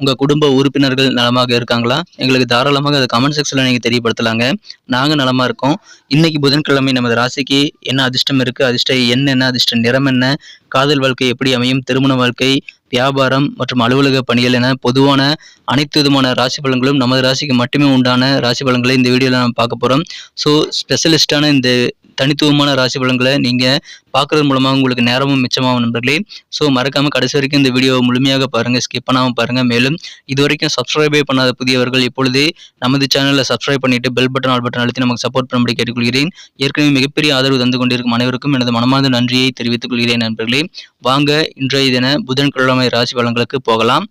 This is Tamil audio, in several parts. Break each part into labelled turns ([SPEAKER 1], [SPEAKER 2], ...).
[SPEAKER 1] உங்க குடும்ப உறுப்பினர்கள் நலமாக இருக்காங்களா? எங்களுக்கு தாராளமாக அதை கமெண்ட் செக்ஷன்ல நீங்க தெரியப்படுத்தலாங்க. நாங்க நலமா இருக்கோம். இன்னைக்கு புதன்கிழமை நமது ராசிக்கு என்ன அதிர்ஷ்டம் இருக்கு? அதிர்ஷ்ட எண் என்ன? அதிர்ஷ்ட நிறம் என்ன? காதல் வாழ்க்கை எப்படி அமையும்? திருமண வாழ்க்கை வியாபாரம் மற்றும் அலுவலக பணிகள் என பொதுவான அனைத்து விதமான ராசி பலன்களும் நமது ராசிக்கு மட்டுமே உண்டான ராசி பலன்களை இந்த வீடியோவில் நம்ம பார்க்க போகிறோம் ஸோ ஸ்பெஷலிஸ்டான இந்த தனித்துவமான ராசி பலன்களை நீங்கள் பார்க்குறது மூலமாக உங்களுக்கு நேரமும் மிச்சமாகும் நண்பர்களே. ஸோ மறக்காமல் கடைசி வரைக்கும் இந்த வீடியோவை முழுமையாக பாருங்கள் ஸ்கிப் பண்ணாமல் பாருங்கள் மேலும் இது வரைக்கும் சப்ஸ்கிரைபே பண்ணாத புதியவர்கள் இப்பொழுதே நமது சேனலில் சப்ஸ்கிரைப் பண்ணிட்டு பெல் பட்டன் ஆல் பட்டன் அழுத்தி நமக்கு சப்போர்ட் பண்ணும்படி கேட்டுக்கொள்கிறேன். ஏற்கனவே மிகப்பெரிய ஆதரவு தந்து கொண்டிருக்கும் அனைவருக்கும் எனது மனமார்ந்த நன்றியை தெரிவித்துக் கொள்கிறேன் நண்பர்களே. வாங்க இன்றைய தின புதன்கிழமை ராசி பலன்களுக்கு போகலாம்.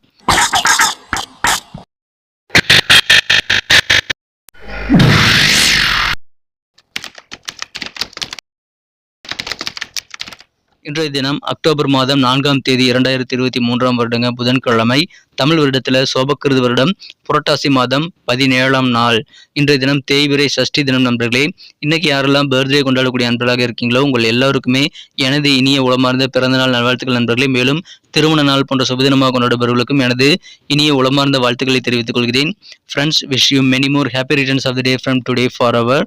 [SPEAKER 1] இன்றைய தினம் அக்டோபர் மாதம் நான்காம் தேதி இரண்டாயிரத்தி இருபத்தி மூன்றாம் வருடங்க புதன்கிழமை தமிழ் வருடத்தில் சோபக்கிருது வருடம் புரட்டாசி மாதம் பதினேழாம் நாள். இன்றைய தினம் தேய்விரை சஷ்டி தினம் நண்பர்களே இன்னைக்கு யாரெல்லாம் பர்த்டே கொண்டாடக்கூடிய நண்பர்களாக இருக்கீங்களோ உங்கள் எல்லாருக்குமே எனது இனிய உளமார்ந்த பிறந்தநாள் நல்வாழ்த்துக்கள் நண்பர்களே. மேலும் திருமண நாள் போன்ற சுபதினமாக கொண்டாடுபவர்களுக்கும் எனது இனிய உளமார்ந்த வாழ்த்துக்களை தெரிவித்துக் கொள்கிறேன். Friends wish you many more happy returns of the day from today for our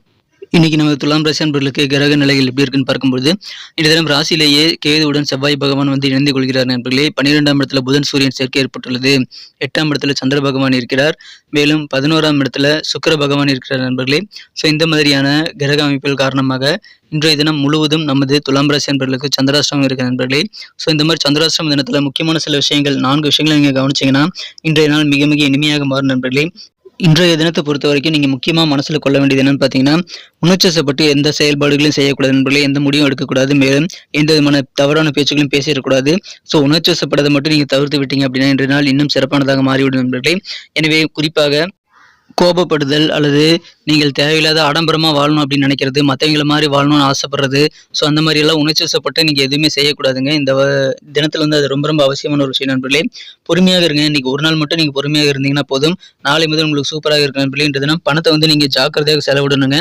[SPEAKER 1] இன்னைக்கு நம்ம துலாம் ராசி அன்பர்களுக்கு கிரக நிலைகள் எப்படி இருக்குன்னு பார்க்கும்போது இந்த தினம் ராசியிலேயே கேதுவுடன் செவ்வாய் பகவான் வந்து இணைந்து கொள்கிறார் நண்பர்களே. பன்னிரெண்டாம் இடத்துல புதன் சூரியன் சேர்க்கை ஏற்பட்டுள்ளது. எட்டாம் இடத்துல சந்திர பகவான் இருக்கிறார். மேலும் பதினோராம் இடத்துல சுக்கர பகவான் இருக்கிறார் நண்பர்களே. ஸோ இந்த மாதிரியான கிரக அமைப்புகள் காரணமாக இன்றைய தினம் முழுவதும் நமது துலாம் ராசி அன்பர்களுக்கு சந்திராஷ்டிரமம் இருக்கிற நண்பர்களே. ஸோ இந்த மாதிரி சந்திராஷ்டிரம தினத்தில் முக்கியமான சில விஷயங்கள் நான்கு விஷயங்களை நீங்கள் கவனிச்சீங்கன்னா இன்றைய நாள் மிக மிக இனிமையாக மாறும் நண்பர்களே. இன்றைய தினத்தை பொறுத்த வரைக்கும் நீங்கள் முக்கியமாக மனசில் கொள்ள வேண்டியது என்னன்னு பார்த்தீங்கன்னா உணர்ச்சசப்பட்டு எந்த செயல்பாடுகளையும் செய்யக்கூடாது என்பதில் எந்த முடிவும் எடுக்கக்கூடாது மேலும் எந்த விதமான தவறான பேச்சுகளையும் பேசிடக்கூடாது. ஸோ உணர்ச்சசப்படதை மட்டும் நீங்கள் தவிர்த்து விட்டீங்க அப்படின்னா இன்றைய நாள் இன்னும் சிறப்பானதாக மாறிவிடும் நண்பர்களே. எனவே குறிப்பாக கோபப்படுதல் அல்லது நீங்கள் தேவையில்லாத ஆடம்பரமாக வாழணும் அப்படின்னு நினைக்கிறது மற்றவங்கள மாதிரி வாழணும்னு ஆசைப்படுறது. ஸோ அந்த மாதிரி எல்லாம் உணர்ச்சிசப்பட்டு நீங்கள் எதுவுமே செய்யக்கூடாதுங்க. இந்த தினத்தில் வந்து அது ரொம்ப ரொம்ப அவசியமான ஒரு விஷயம் நண்பர்களே. பொறுமையாக இருங்க. இன்றைக்கி ஒரு நாள் மட்டும் நீங்கள் பொறுமையாக இருந்தீங்கன்னா போதும். நாளை முதல் உங்களுக்கு சூப்பராக இருக்கும் நண்பர்களே. பணத்தை வந்து நீங்கள் ஜாக்கிரதையாக செலவிடணுங்க.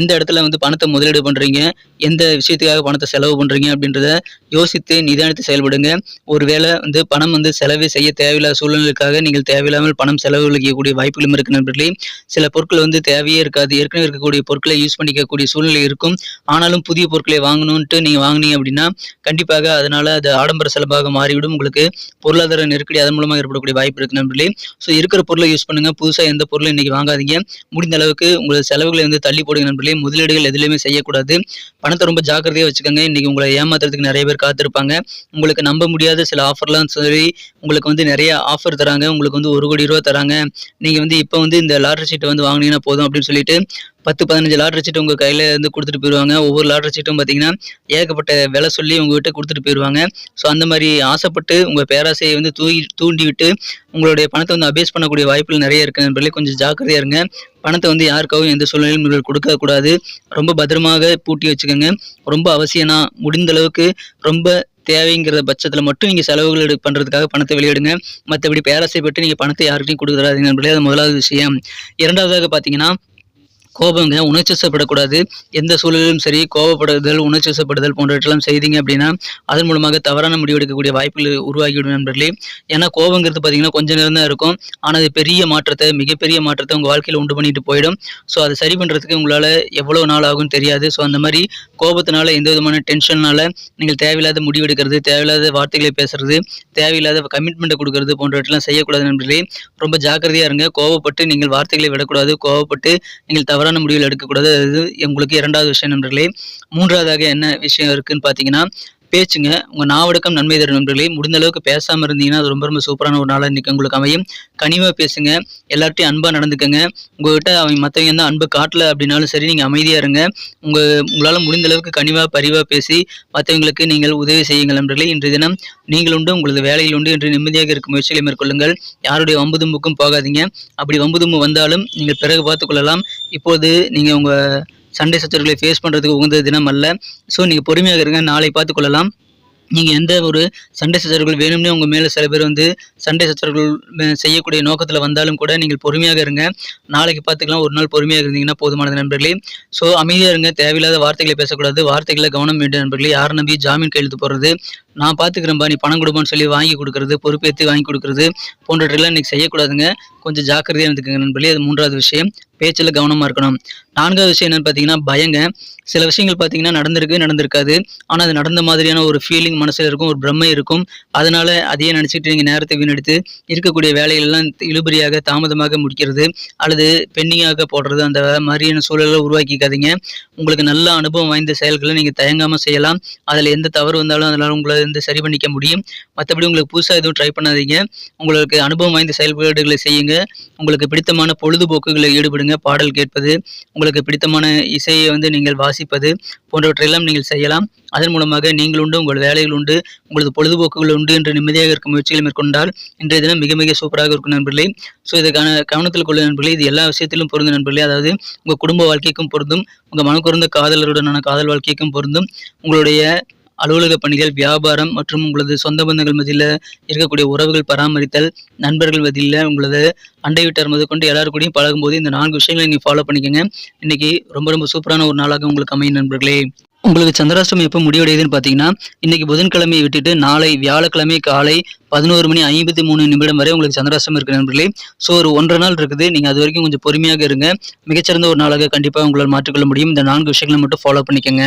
[SPEAKER 1] எந்த இடத்துல வந்து பணத்தை முதலீடு பண்ணுறீங்க எந்த விஷயத்துக்காக பணத்தை செலவு பண்ணுறீங்க அப்படின்றத யோசித்து நிதானித்து செயல்படுங்க. ஒருவேளை வந்து பணம் வந்து செலவு செய்ய தேவையில்லாத சூழ்நிலைக்காக நீங்கள் தேவையில்லாமல் பணம் செலவழிக்கக்கூடிய வாய்ப்புகளும் இருக்கு நண்பர்களே. சில பொருட்கள் வந்து தேவையே இருக்காது. ஏற்கனவே இருக்கக்கூடிய பொருட்களை யூஸ் பண்ணிக்கக்கூடிய சூழ்நிலை இருக்கும். ஆனாலும் புதிய பொருட்களை வாங்கணும்ன்ட்டு நீங்கள் வாங்குனீங்க அப்படின்னா கண்டிப்பாக அதனால அது ஆடம்பர செலவாக மாறிவிடும். உங்களுக்கு பொருளாதார நெருக்கடி அதன் மூலமாக ஏற்படக்கூடிய வாய்ப்பு இருக்கு நண்பர்களே. ஸோ இருக்கிற பொருளை யூஸ் பண்ணுங்க. புதுசாக எந்த பொருளும் இன்னைக்கு வாங்காதீங்க. முடிந்த அளவுக்கு உங்களோட செலவுகளை வந்து தள்ளி போடுங்க நண்பர்களே. முதலீடுகள் எதுலையுமே செய்யக்கூடாது. பணத்தை ரொம்ப ஜாக்கிரதையாக வச்சுக்கோங்க. இன்னைக்கு உங்களை ஏமாத்துறதுக்கு நிறைய பேர் காத்திருப்பாங்க. உங்களுக்கு நம்ப முடியாத சில ஆஃபர்லாம் சொல்லி உங்களுக்கு வந்து நிறைய ஆஃபர் தராங்க. உங்களுக்கு வந்து ஒரு கோடி ரூபா தராங்க. நீங்கள் வந்து இப்போ வந்து இந்த லாட்ரி சீட்டை வந்து வாங்கினீங்கன்னா போதும் அப்படின்னு சொல்லிட்டு பத்து பதினஞ்சு லாட்ரி சீட்டு உங்கள் கையில் வந்து கொடுத்துட்டு போயிடுவாங்க ஒவ்வொரு லாட்ரி சீட்டும் பார்த்தீங்கன்னா ஏகப்பட்ட விலை சொல்லி உங்ககிட்ட கொடுத்துட்டு போயிடுவாங்க ஸோ அந்த மாதிரி ஆசைப்பட்டு உங்கள் பேராசையை வந்து தூக்கி தூண்டி விட்டு உங்களுடைய பணத்தை வந்து அபேஸ் பண்ணக்கூடிய வாய்ப்புகள் நிறைய இருக்கு நண்பர்களே. கொஞ்சம் ஜாக்கிரதையாக இருங்க. பணத்தை வந்து யாருக்காகவும் எந்த சூழ்நிலையும் நீங்கள் கொடுக்கக்கூடாது ரொம்ப பத்திரமாக பூட்டி வச்சுக்கோங்க. ரொம்ப அவசியம்னா முடிந்த அளவுக்கு ரொம்ப தேவைங்கிற பட்சத்தில் மட்டும் நீங்கள் செலவுகள் எடு பண்ணுறதுக்காக பணத்தை வெளியிடுங்க. மற்றபடி பேராசைப்பட்டு நீங்கள் பணத்தை யாருக்கிட்டையும் கொடுக்குறாதீங்க நண்பர்களே அது முதலாவது விஷயம். இரண்டாவதாக பார்த்தீங்கன்னா கோபங்க உணர்ச்சிசப்படக்கூடாது? எந்த சூழலிலும் சரி கோபப்படுதல் உணர்ச்சிசப்படுதல் போன்றவற்றெல்லாம் செய்தீங்க அப்படின்னா அதன் மூலமாக தவறான முடிவெடுக்கக்கூடிய வாய்ப்புகள் உருவாகிவிடும் நண்பர்களே. ஏன்னா கோபங்கிறது பார்த்தீங்கன்னா கொஞ்சம் நேரம் தான் இருக்கும். ஆனால் அது பெரிய மாற்றத்தை மிகப்பெரிய மாற்றத்தை உங்கள் வாழ்க்கையில் உண்டு பண்ணிட்டு போயிடும். ஸோ அதை சரி பண்ணுறதுக்கு உங்களால் எவ்வளோ நாள் ஆகும் தெரியாது. ஸோ அந்த மாதிரி கோபத்தினால எந்த விதமான டென்ஷனால நீங்கள் தேவையில்லாத முடிவெடுக்கிறது தேவையில்லாத வார்த்தைகளை பேசுறது தேவையில்லாத கமிட்மெண்ட்டை கொடுக்கறது போன்றவற்றெல்லாம் செய்யக்கூடாது நண்பர்களே. ரொம்ப ஜாக்கிரதையாக இருங்க. கோவப்பட்டு நீங்கள் வார்த்தைகளை விடக்கூடாது. கோவப்பட்டு நீங்கள் தவறான முடிவுகள் எடுக்கக்கூடாது. அது உங்களுக்கு இரண்டாவது விஷயம் நண்பர்களே. மூன்றாவதாக என்ன விஷயம் இருக்குன்னு பார்த்தீங்கன்னா பேச்சுங்க. உங்கள் நாவடக்கம் நன்மை தரும் நண்பர்களே முடிந்த அளவுக்கு பேசாமல் இருந்தீங்கன்னா அது ரொம்ப ரொம்ப சூப்பரான ஒரு நாளாக இன்றைக்கி உங்களுக்கு அமையும். கனிவாக பேசுங்க. எல்லார்ட்டையும் அன்பாக நடந்துக்கங்க. உங்கள்கிட்ட அவங்க மற்றவங்க தான் அன்பு காட்டல அப்படின்னாலும் சரி நீங்கள் அமைதியாக இருங்க. உங்கள் உங்களால் முடிந்த அளவுக்கு கனிவாக பரிவாக பேசி மற்றவங்களுக்கு நீங்கள் உதவி செய்யுங்கள் நண்பர்களே. இன்றைய தினம் நீங்கள் உண்டு உங்களது வேலையில் உண்டு என்று நிம்மதியாக இருக்கும் முயற்சிகளை மேற்கொள்ளுங்கள். யாருடைய வம்பு தும்புக்கும் போகாதீங்க. அப்படி வம்பு தும்பு வந்தாலும் நீங்கள் பிறகு பார்த்துக்கொள்ளலாம் இப்போது நீங்கள் உங்கள் சண்டை சச்சரவுகளை ஃபேஸ் பண்ணுறதுக்கு உகந்த தினம் அல்ல. ஸோ நீங்கள் பொறுமையாக இருங்க. நாளை பார்த்துக்கொள்ளலாம். நீங்கள் எந்த ஒரு சண்டை சச்சரவுகள் வேணும்னே உங்கள் மேலே சில பேர் வந்து சண்டை சச்சரவுகள் செய்யக்கூடிய நோக்கத்தில் வந்தாலும் கூட நீங்கள் பொறுமையாக இருங்க. நாளைக்கு பார்த்துக்கலாம். ஒரு நாள் பொறுமையாக இருந்தீங்கன்னா போதுமானது நண்பர்களே. ஸோ அமைதியாக இருங்க. தேவையில்லாத வார்த்தைகளை பேசக்கூடாது. வார்த்தைகளை கவனம் வேண்டும் நண்பர்களே. யாரை நம்பி ஜாமீன் கையெழுத்து போடுறது? நான் பார்த்துக்கிறேன்பா நீ பணம் கொடுப்பான்னு சொல்லி வாங்கி கொடுக்கறது பொறுப்பேற்று வாங்கி கொடுக்கறது போன்றவற்றெல்லாம் இன்றைக்கி செய்யக்கூடாதுங்க. கொஞ்சம் ஜாக்கிரதையாக இருந்துக்கோங்க நண்பர்களே அது மூன்றாவது விஷயம். பேச்சில் கவனமாக இருக்கணும். நான்காவது விஷயம் என்னென்னு பார்த்தீங்கன்னா பயங்க. சில விஷயங்கள் பார்த்தீங்கன்னா நடந்திருக்கு நடந்திருக்காது. ஆனால் அது நடந்த மாதிரியான ஒரு ஃபீலிங் மனசில் இருக்கும் ஒரு பிரம்மை இருக்கும். அதனால் அதையே நினச்சிட்டு நீங்கள் நேரத்தை வீணடித்து இருக்கக்கூடிய வேலைகள் எல்லாம் இழுபறியாக தாமதமாக முடிக்கிறது அல்லது பெண்ணிங்காக போடுறது அந்த மாதிரியான சூழலை உருவாக்கிக்காதீங்க. உங்களுக்கு நல்ல அனுபவம் வாய்ந்த செயல்களை நீங்கள் தயங்காமல் செய்யலாம். அதில் எந்த தவறு வந்தாலும் அதனால் உங்களை வந்து சரி பண்ணிக்க முடியும். மற்றபடி உங்களுக்கு புதுசாக எதுவும் ட்ரை பண்ணாதீங்க. உங்களுக்கு அனுபவம் வாய்ந்த செயல்பாடுகளை செய்யுங்க. உங்களுக்கு பிடித்தமான பொழுதுபோக்குகளை ஈடுபடுங்க. பாடல் கேட்பது உங்களுக்கு பிடித்தமான இசையை வந்து நீங்கள் வாசிப்பது போன்றவற்றையெல்லாம் நீங்கள் செய்யலாம். அதன் மூலமாக நீங்கள் உண்டு உங்கள் வேலைகள் உண்டு உங்களது பொழுதுபோக்குகள் உண்டு என்று நிம்மதியாக இருக்கும் முயற்சிகளை மேற்கொண்டால் இன்றைய தினம் மிக மிக சூப்பராக இருக்கும் நண்பர்களே. ஸோ இதுக்கான கவனத்தில் கொள்ள நண்பர்களே இது எல்லா விஷயத்திலும் பொருந்தும் நண்பர்களே. அதாவது உங்கள் குடும்ப வாழ்க்கைக்கும் பொருந்தும் உங்கள் மனக்குறந்த காதலருடனான காதல் வாழ்க்கைக்கும் பொருந்தும் உங்களுடைய அலுவலக பணிகள் வியாபாரம் மற்றும் உங்களது சொந்த பந்தங்கள் மத்தியில் இருக்கக்கூடிய உறவுகள் பராமரித்தல் நண்பர்கள் மத்தியில் உங்களது அண்டை வீட்டார் முதற்கொண்டு எல்லாரும் கூடயும் பழகும்போது இந்த நான்கு விஷயங்களை நீங்கள் ஃபாலோ பண்ணிக்கோங்க. இன்னைக்கு ரொம்ப ரொம்ப சூப்பரான ஒரு நாளாக உங்களுக்கு அமையும் நண்பர்களே. உங்களுக்கு சந்திராஷ்டமம் எப்போ முடிவடையுதுன்னு பார்த்தீங்கன்னா இன்னைக்கு புதன்கிழமையை விட்டுட்டு நாளை வியாழக்கிழமை காலை பதினோரு மணி ஐம்பத்தி மூணு நிமிடம் வரை உங்களுக்கு சந்திராஷ்டமம் இருக்கு நண்பர்களே. ஸோ ஒரு ஒன்றரை நாள் இருக்குது. நீங்கள் அது வரைக்கும் கொஞ்சம் பொறுமையாக இருங்க. மிகச்சிறந்த ஒரு நாளாக கண்டிப்பாக உங்களால் மாற்றிக்கொள்ள முடியும். இந்த நான்கு விஷயங்களை மட்டும் ஃபாலோ பண்ணிக்கோங்க.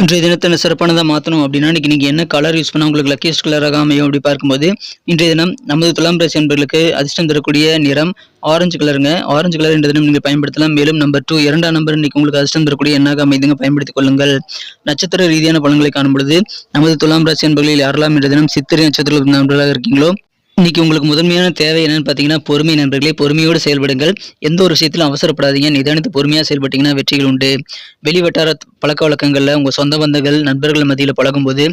[SPEAKER 1] இன்றைய தினத்தை சிறப்பானதாக மாற்றணும் அப்படின்னா இன்னைக்கு நீங்கள் என்ன கலர் யூஸ் பண்ணால் உங்களுக்கு லக்கியஸ்ட் கலராக அமையும் அப்படி பார்க்கும்போது இன்றைய தினம் நமது துலாம் ராசி என்பவர்களுக்கு அதிர்ஷ்டம் தரக்கூடிய நிறம் ஆரஞ்சு கலருங்க ஆரஞ்சு கலர் என்ற தினம் நீங்கள் பயன்படுத்தலாம். மேலும் நம்பர் டூ இரண்டாம் நம்பர் இன்னைக்கு உங்களுக்கு அதிர்ஷ்டம் தரக்கூடிய எண்ணாக அமைதுங்க. பயன்படுத்திக் கொள்ளுங்கள். நட்சத்திர ரீதியான பலன்களை காணும்பொழுது நமது துலாம் ராசி என்பர்களில் யாரெல்லாம் இன்றைய தினம் சித்திரை நட்சத்திர நண்பர்களாக இருக்கீங்களோ இன்னைக்கு உங்களுக்கு முதன்மையான தேவை என்னென்னு பார்த்தீங்கன்னா பொறுமை நண்பர்களே பொறுமையோடு செயல்படுங்கள். எந்த ஒரு விஷயத்திலும் அவசரப்படாதீங்க. நிதானித்து பொறுமையாக செயல்பட்டீங்கன்னா வெற்றிகள் உண்டு. வெளிவட்டார பழக்க வழக்கங்களில் உங்கள் சொந்த பந்தங்கள் நண்பர்கள் மத்தியில் பழகும்போது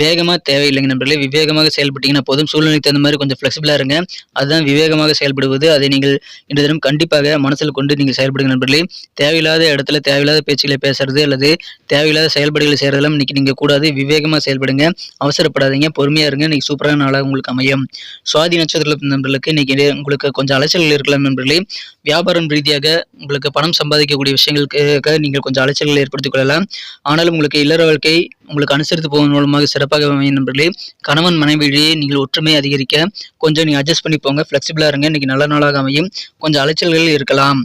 [SPEAKER 1] வேகமாக தேவையில்லைங்க நண்பர்களே. விவேகமாக செயல்பட்டீங்கன்னா போதும். சூழ்நிலைக்கு தகுந்த மாதிரி கொஞ்சம் ஃப்ளெக்சிபிளாக இருங்க. அதுதான் விவேகமாக செயல்படுவது. அதை நீங்கள் இன்று தினம் கண்டிப்பாக மனசில் கொண்டு நீங்கள் செயல்படுங்க நண்பர்களே. தேவையில்லாத இடத்துல தேவையில்லாத பேச்சுகளை பேசுறது அல்லது தேவையில்லாத செயல்பாடுகளை செய்கிறதெல்லாம் இன்னைக்கு நீங்கள் கூடாது. விவேகமாக செயல்படுங்க. அவசரப்படாதீங்க. பொறுமையாக இருங்க. இன்னைக்கு சூப்பரான நாளாக உங்களுக்கு அமையும். சுவாதி நட்சத்திர நண்பர்களுக்கு இன்னைக்கு உங்களுக்கு கொஞ்சம் அலைச்சல்கள் இருக்கலாம் நண்பர்களே வியாபாரம் ரீதியாக உங்களுக்கு பணம் சம்பாதிக்கக்கூடிய விஷயங்களுக்கு நீங்கள் கொஞ்சம் அலைச்சல்களை ஏற்படுத்திக் கொள்ளலாம். ஆனாலும் உங்களுக்கு இல்லற வாழ்க்கை உங்களுக்கு அனுசரித்து போவதன் மூலமாக சிறப்பாக அமையும் நண்பர்களே. கணவன் மனைவியிடையே நீங்கள் ஒற்றுமை அதிகரிக்க கொஞ்சம் நீங்கள் அட்ஜஸ்ட் பண்ணி போங்க. ஃப்ளெக்சிபிளாக இருங்க. இன்னைக்கு நல்ல நாளாக அமையும். கொஞ்சம் அலைச்சல்கள் இருக்கலாம்.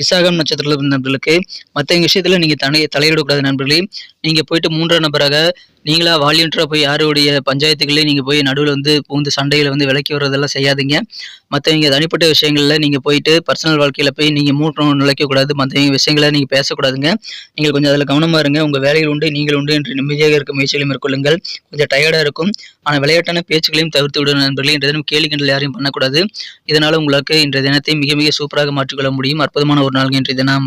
[SPEAKER 1] விசாகம் நட்சத்திரத்தில் நண்பர்களுக்கு மற்ற விஷயத்தில் நீங்கள் தலை தலையிடக்கூடாது நண்பர்களே. நீங்கள் போயிட்டு மூன்றாம் நபராக நீங்களா வாலியன்றாக போய் யாருடைய பஞ்சாயத்துக்குள்ளே நீங்கள் போய் நடுவில் வந்து பூந்து சண்டையில் வந்து விலக்கி வர்றதெல்லாம் செய்யாதீங்க. மற்றவங்க தனிப்பட்ட விஷயங்களில் நீங்கள் போயிட்டு பர்சனல் வாழ்க்கையில் போய் நீங்கள் மூட்டம் நுழைக்கக்கூடாது மற்றவங்க விஷயங்களை நீங்கள் பேசக்கூடாதுங்க. நீங்கள் கொஞ்சம் அதில் கவனமாக இருங்க. உங்கள் வேலைகள் உண்டு நீங்கள் உண்டு என்று நிம்மதியாக இருக்க முயற்சிகளை மேற்கொள்ளுங்கள். கொஞ்சம் டயர்டாக இருக்கும். ஆனால் விளையாட்டான பேச்சுகளையும் தவிர்த்து விடும் நண்பர்களே. இன்றைய தினம் கேலி கிண்டல் யாரையும் பண்ணக்கூடாது. இதனால் உங்களுக்கு இன்றைய தினத்தை மிக மிக சூப்பராக மாற்றிக்கொள்ள முடியும். அற்புதமான ஒரு நாள் இன்றைய தினம்.